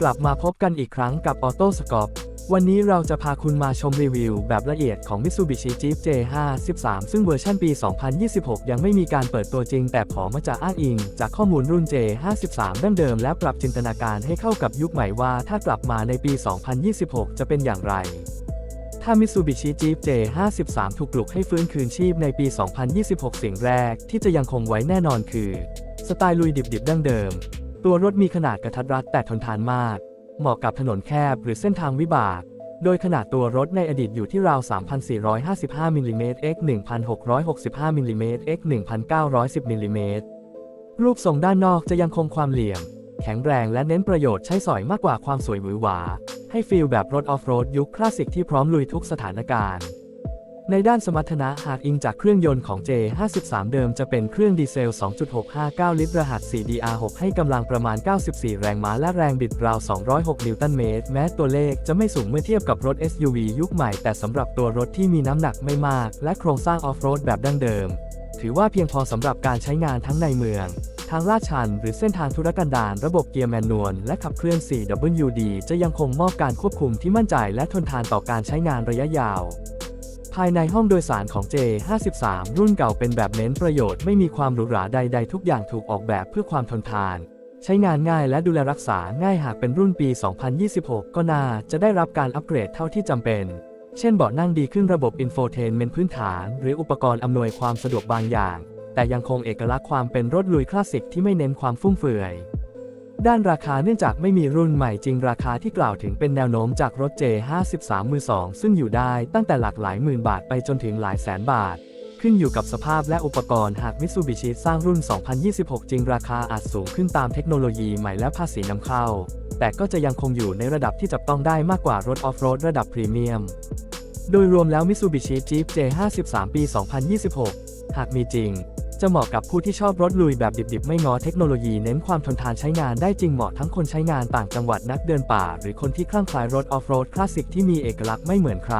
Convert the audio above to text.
กลับมาพบกันอีกครั้งกับ Auto s c o p วันนี้เราจะพาคุณมาชมรีวิวแบบละเอียดของ Mitsubishi Jeep J53 ซึ่งเวอร์ชันปี 2026 ยังไม่มีการเปิดตัวจริง แต่ขอมาจากอ้างอิง จากข้อมูลรุ่น J53 ดั้งเดิมและปรับจินตนาการให้เข้ากับยุคใหม่ว่าถ้ากลับมาในปี 2026 จะเป็นอย่างไรถ้า Mitsubishi Jeep J53 ถูกปลุกให้ฟื้นคืนชีพในปี 2026 สิ่งแรกที่จะยังคงไว้แน่นอนคือ สไตล์ลุยดิบๆดั้งเดิม ตัวรถมีขนาดกระทัดรัดแต่ทนทานมาก เหมาะกับถนนแคบหรือเส้นทางวิบาก โดยขนาดตัวรถในอดีตอยู่ที่ราว 3,455มิลลิเมตร x 1,665มิลลิเมตร x 1,910มิลลิเมตร รูปทรงด้านนอกจะยังคงความเหลี่ยม แข็งแรงและเน้นประโยชน์ใช้สอยมากกว่าความสวยหวือหวา ให้ฟีลแบบรถออฟโรดยุคคลาสสิกที่พร้อมลุยทุกสถานการณ์ ในด้านสมรรถนะหากอิงจากเครื่องยนต์ของ J53 เดิมจะเป็นเครื่องดีเซล 2.659 ลิตรรหัส 4DR6 ให้กำลังประมาณ 94 แรงม้าและแรงบิดราว 206 นิวตันเมตร แม้ตัวเลขจะไม่สูงเมื่อเทียบกับรถ SUV ยุคใหม่ แต่สำหรับตัวรถที่มีน้ำหนักไม่มาก และโครงสร้างออฟโรดแบบดั้งเดิม ถือว่าเพียงพอสำหรับการใช้งานทั้งในเมือง ทางลาดชัน หรือเส้นทางธุรกันดารระบบเกียร์แมนนวลและขับเคลื่อน 4WD จะยังคงมอบการควบคุมที่มั่นใจและทนทานต่อการใช้งานระยะยาว ภายในห้องโดยสารของ J53 รุ่นเก่าเป็นแบบเน้นประโยชน์ไม่มีความหรูหราใด ๆ ทุกอย่างถูกออกแบบเพื่อความทนทาน ใช้งานง่ายและดูแลรักษาง่ายหากเป็นรุ่นปี 2026 ก็น่าจะได้รับการอัปเกรดเท่าที่จำเป็น เช่นเบาะนั่งดีขึ้นระบบอินโฟเทนเมนต์พื้นฐาน หรืออุปกรณ์อำนวยความสะดวกบางอย่าง แต่ยังคงเอกลักษณ์ความเป็นรถลุยคลาสสิกที่ไม่เน้นความฟุ่มเฟือย ด้านราคาเนื่องจากไม่มีรุ่นใหม่จริงราคาที่กล่าวถึงเป็นแนวโน้มจากรถ J53 มือสองซึ่งอยู่ได้ตั้งแต่หลักหลายหมื่นบาทไปจนถึงหลายแสนบาท ขึ้นอยู่กับสภาพและอุปกรณ์หากมิ t ซูบิชิสร้างรุ่น 2026 จริงราคาอาจสูงขึ้นตามเทคโนโลยีใหม่และภาษีนำเข้า แต่ก็จะยังคงอยู่ในระดับที่จับต้องได้มากกว่ารถออฟโรดระดับพรีเมียม โดยรวมแล้ว Mitsubishi Jeep J53 ปี 2026 หากมีจริง จะเหมาะกับผู้ที่ชอบรถลุยแบบดิบๆ ไม่งอเทคโนโลยีเน้นความทนทานใช้งานได้จริงเหมาะทั้งคนใช้งานต่างจังหวัดนักเดินป่า หรือคนที่คลั่งไคล้รถออฟโรดคลาสสิกที่มีเอกลักษณ์ไม่เหมือนใคร